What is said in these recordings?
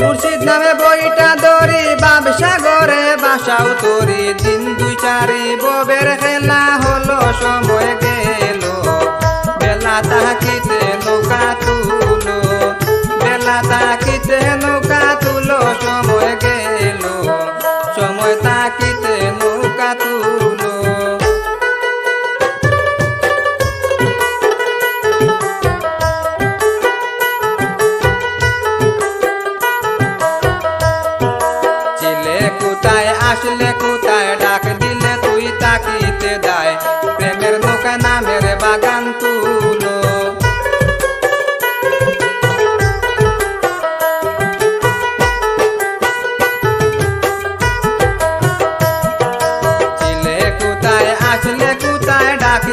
মুর্শিদ নামে বইটা দরি ব্যবসা করে বাসাও তরি দিন দুই চারি ববের খেলা হলো, সময় গেল। বেলা তাকিতে নৌকা তুলো, বেলা তাকিতে নৌকা তুলো, সময় গেল। সময় তাকিতে নৌকা তুলো। কোথায় আসলে কোথায় ডাক দিলে তুই তাকিতে দায় প্রেমের নৌকা নামের বাগান তুলো চিলে কোথায় আসলে কোথায় ডাক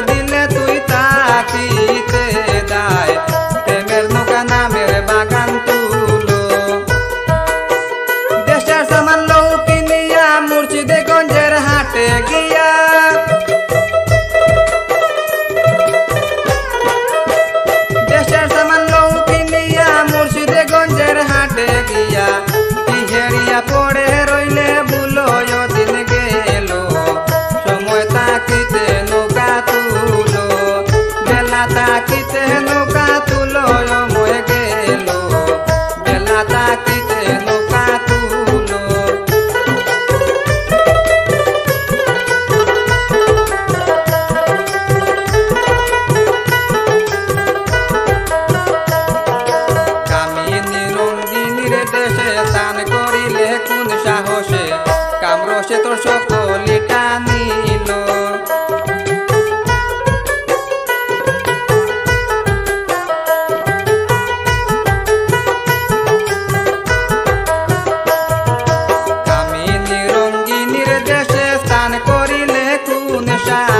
দেশে করিলে কোন সাহসে? কামরসে তোর সকলি টানিল কামিনী রঙ্গিনীর দেশে স্নান করিলে কোন সাহসে?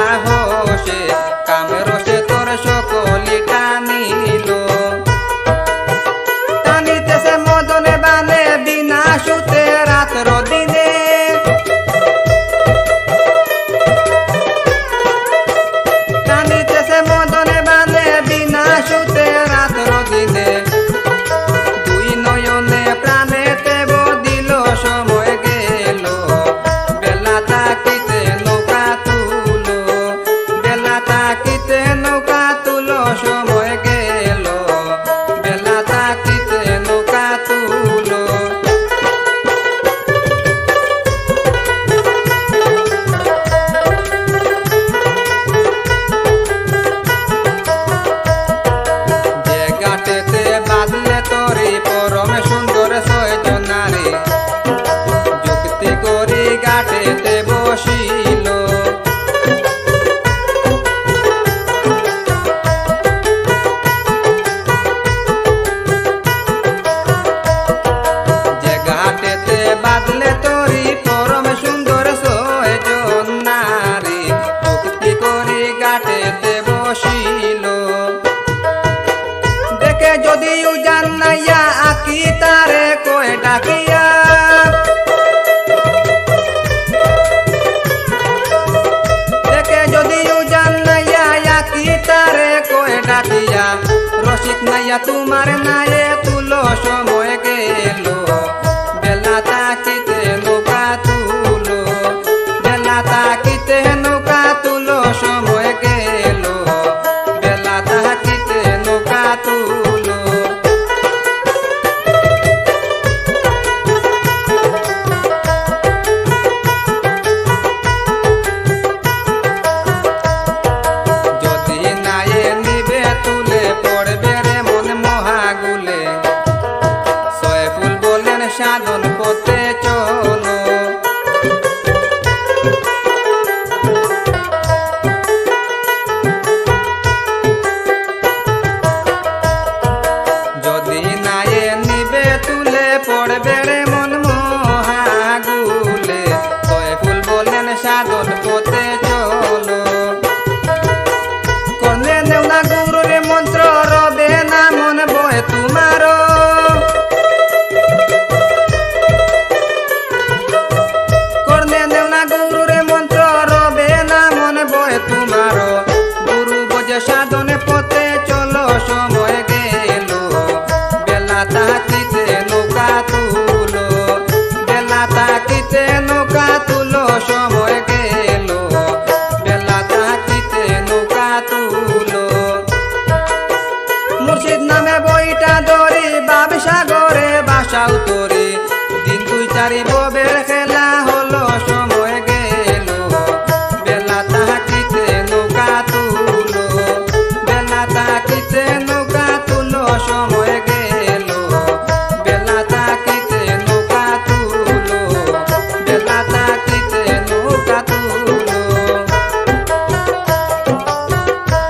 তোমার নায়ে তুলো সময় গেল। সাধন করতে চলো। যদি নায়ে নিবে তুলে পড়বে রে মন মহাগুলে কয় ফুল বলেন সাধন করতে